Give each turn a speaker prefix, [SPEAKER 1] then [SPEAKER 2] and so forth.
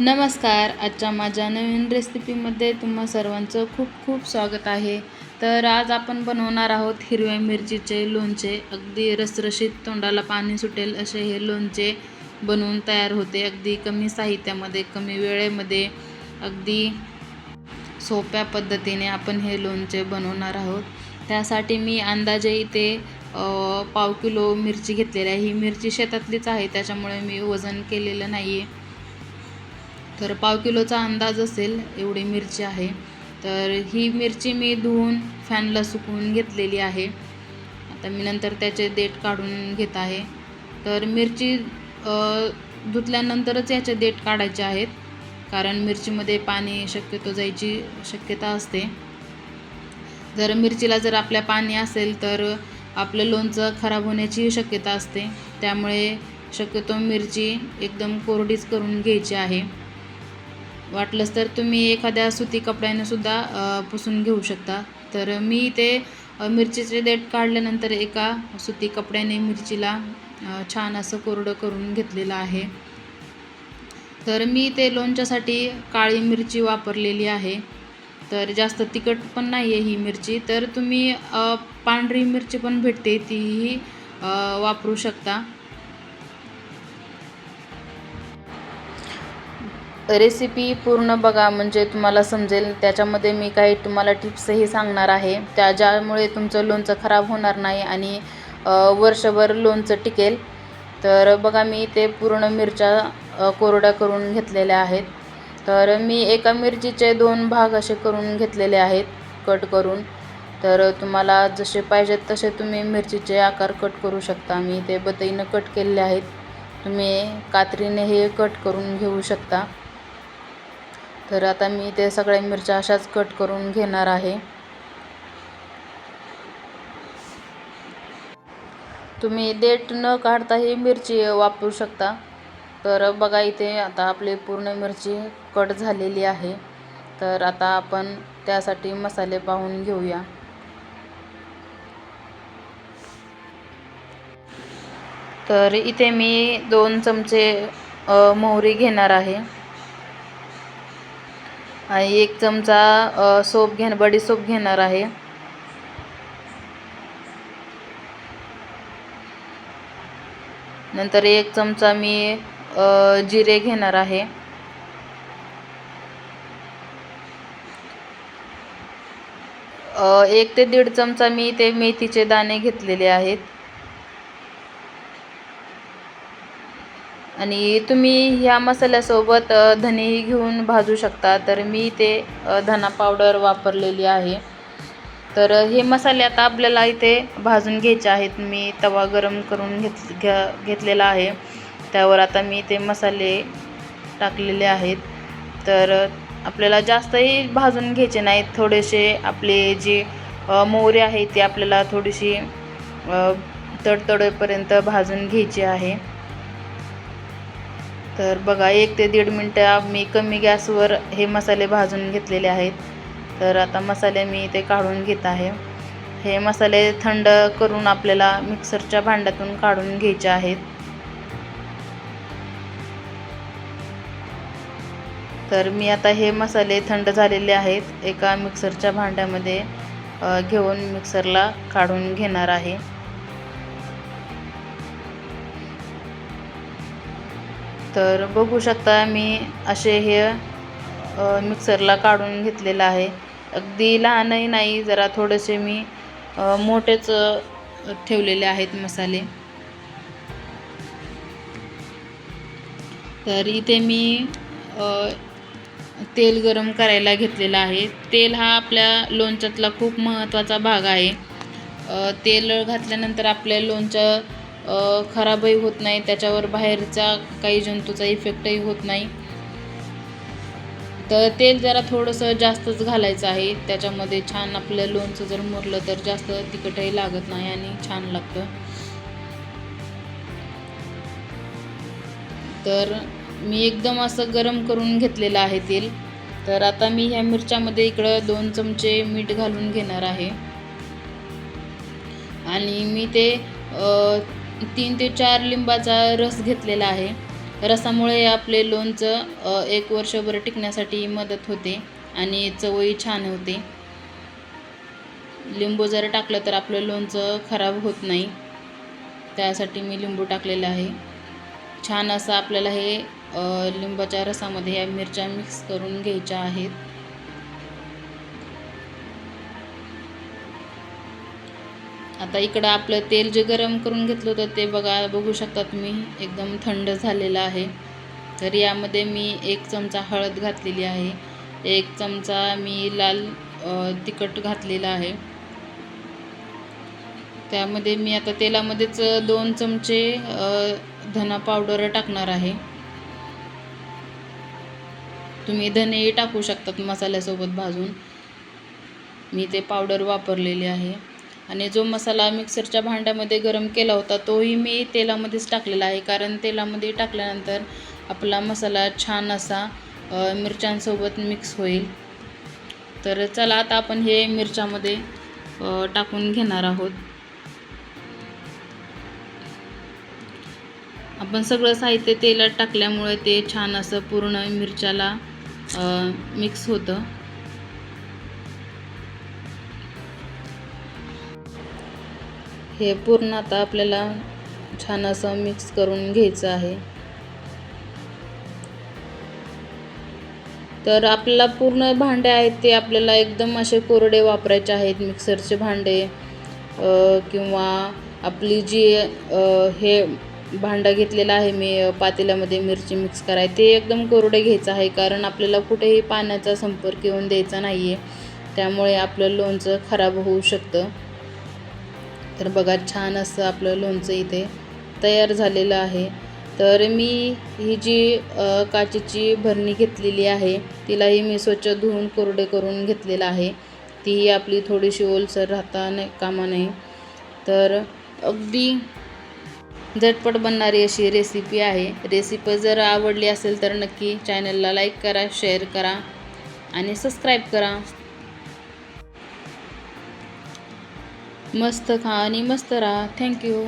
[SPEAKER 1] नमस्कार आजच्या माझ्या नवीन रेसिपीमध्ये तुम्हा सर्वांचं खूप खूप स्वागत आहे. तर आज आपण बनवणार आहोत हिरव्या मिरचीचे लोणचे. अगदी रसरशीत तोंडाला पाणी सुटेल असे हे लोणचे बनवून तयार होते. अगदी कमी साहित्यामध्ये कमी वेळेमध्ये अगदी सोप्या पद्धतीने आपण हे लोणचे बनवणार आहोत. त्यासाठी मी अंदाजे इथे पाव किलो मिरची घेतलेली आहे. ही मिरची शेतातलीच आहे त्याच्यामुळे मी वजन केलेलं नाही आहे तर पाव किलोचा अंदाज असेल एवढी मिरची आहे. तर ही मिरची मी धुवून फॅनला सुकवून घेतलेली आहे. आता मी नंतर त्याचे देठ काढून घेत आहे. तर मिरची धुतल्यानंतरच याचे देठ काढायचे आहेत. कारण मिरचीमध्ये पाणी शक्यतो जायची शक्यता असते. जर मिरचीला जर आपल्या पाणी असेल तर आपलं लोणचं खराब होण्याची शक्यता असते. त्यामुळे शक्यतो मिरची एकदम कोरडीच करून घ्यायची आहे. वाटलंच तर तुम्ही एखाद्या सुती कपड्यानेसुद्धा पुसून घेऊ शकता. तर मी ते मिरचीचे देठ काढल्यानंतर एका सुती कपड्याने मिरचीला छान असं कोरडं करून घेतलेलं आहे. तर मी ते लोणच्यासाठी काळी मिरची वापरलेली आहे. तर जास्त तिखट पण नाही आहे ही मिरची. तर तुम्ही पांढरी मिरची पण भेटते तीही वापरू शकता. रेसिपी पूर्ण बघा म्हणजे तुम्हाला समजेल. त्याच्यामध्ये मी काही तुम्हाला टिप्सही सांगणार आहे. त्या ज्यामुळे तुमचं लोणचं खराब होणार नाही आणि वर्षभर लोणचं टिकेल. तर बघा मी ते पूर्ण मिरच्या कोरड्या करून घेतलेल्या आहेत. तर मी एका मिरचीचे दोन भाग असे करून घेतलेले आहेत कट करून. तर तुम्हाला जसे पाहिजेत तसे तुम्ही मिरचीचे आकार कट करू शकता. मी ते बतईनं कट केलेले आहेत. तुम्ही कात्रीने हे कट करून घेऊ शकता. तर आता मी ते सगळ्या मिरच्या अशाच कट करून घेणार आहे. तुम्ही देठ न काढता ही मिरची वापरू शकता. तर बघा इथे आता आपली पूर्ण मिरची कट झालेली आहे. तर आता आपण त्यासाठी मसाले पाहून घेऊया. तर इथे मी दोन चमचे मोहरी घेणार आहे. आणि एक चमचा सोप घेण बडी सोप घेणार आहे. नंतर एक चमचा मी जिरे घेणार आहे. एक ते दीड चमचा मी ते मेथीचे दाणे घेतलेले आहेत. आणि तुम्ही ह्या मसाल्यासोबत धनेही घेऊन भाजू शकता. तर मी ते धना पावडर वापरलेली आहे. तर हे मसाले आता आपल्याला इथे भाजून घ्यायचे आहेत. मी तवा गरम करून घेत घ्या घेतलेला आहे. त्यावर आता मी ते मसाले टाकलेले आहेत. तर आपल्याला जास्तही भाजून घ्यायचे नाहीत. थोडेसे आपले जे अ, मोहरी आहे ती आपल्याला थोडीशी तडतडेपर्यंत भाजून घ्यायची आहे. तर बघा एक ते दीड मिनटं मी कमी गॅसवर हे मसाले भाजून घेतलेले आहेत. तर आता मसाले मी इथे काढून घेत आहे. हे मसाले थंड करून आपल्याला मिक्सरच्या भांड्यातून काढून घ्यायचे आहेत. तर मी आता हे मसाले थंड झालेले आहेत. एका मिक्सरच्या भांड्यामध्ये घेऊन मिक्सरला काढून घेणार आहे. तर बघू शकता मी असे हे मिक्सरला काढून घेतलेलं आहे. अगदी लहानही नाही जरा थोडेसे मी मोठेच ठेवलेले आहेत मसाले. तर इथे मी तेल गरम करायला घेतलेलं आहे. तेल हा आपल्या लोणच्यातला खूप महत्त्वाचा भाग आहे. तेल घातल्यानंतर आपल्या लोणचं खराबही होत नाही त्याच्यावर बाहेरचा काही जंतूचा इफेक्टही होत नाही. तर तेल जरा थोडंसं जास्तच घालायचं आहे. त्याच्यामध्ये छान आपलं लोणचं जर मुरलं तर जास्त तिखटही लागत नाही आणि छान लागतं. तर मी एकदम असं गरम करून घेतलेलं आहे तेल. तर आता मी ह्या मिरच्यामध्ये इकडं दोन चमचे मीठ घालून घेणार आहे. आणि मी ते तीन ते चार लिंबाचा रस घेतलेला आहे. रसामुळे आपले लोणचं एक वर्षभर टिकण्यासाठी मदत होते आणि चवही छान होते. लिंबू जर टाकलं तर आपलं लोणचं खराब होत नाही. त्यासाठी मी लिंबू टाकलेलं आहे. छान असं आपल्याला हे लिंबाच्या रसामध्ये या मिरच्या मिक्स करून घ्यायच्या आहेत. आता इकडं आपलं तेल जे गरम करून घेतलं होतं ते बघा बघू शकता तुम्ही एकदम थंड झालेलं आहे. तर यामध्ये मी एक चमचा हळद घातलेली आहे. एक चमचा मी लाल तिखट घातलेला आहे. त्यामध्ये मी आता तेलामध्येच दोन चमचे धना पावडर टाकणार आहे. तुम्ही धनेही टाकू शकतात मसाल्यासोबत भाजून. मी ते पावडर वापरलेली आहे. आणि जो मसाला मिक्सरच्या भांड्यामध्ये गरम केला होता तोही मी तेलामध्येच टाकलेला आहे. कारण तेलामध्ये टाकल्यानंतर आपला मसाला छान असा मिरच्यांसोबत मिक्स होईल. तर चला आता आपण हे मिरच्यामध्ये टाकून घेणार आहोत. आपण सगळं साहित्य तेलात टाकल्यामुळे ते छान असं पूर्ण मिरच्याला मिक्स होतं. हे पूर्ण आता आपल्याला छान असं मिक्स करून घ्यायचं आहे. तर आपल्याला पूर्ण भांडे आहेत ते आपल्याला एकदम असे कोरडे वापरायचे आहेत मिक्सरचे भांडे किंवा आपली जी हे भांडं घेतलेलं आहे मी पातेल्यामध्ये मिरची मिक्स कराय ते एकदम कोरडे घ्यायचं आहे कारण आपल्याला कुठेही पाण्याचा संपर्क येऊन द्यायचा नाही आहे त्यामुळे आपलं लोणचं खराब होऊ शकतं. तर बघा छान असं आपलं लोणचं इथे तयार झालेलं आहे. तर मी ही जी काचेची भरणी घेतलेली आहे तिलाही मी स्वच्छ धुवून कोरडे करून घेतलेलं आहे. तीही आपली थोडीशी ओलसर राहता नाही कामा नाही तर अगदी झटपट बनणारी अशी रेसिपी आहे. रेसिपी जर आवडली असेल तर नक्की चॅनलला लाईक करा शेअर करा आणि सबस्क्राईब करा. मस्त खा आणि मस्त राहा. थँक्यू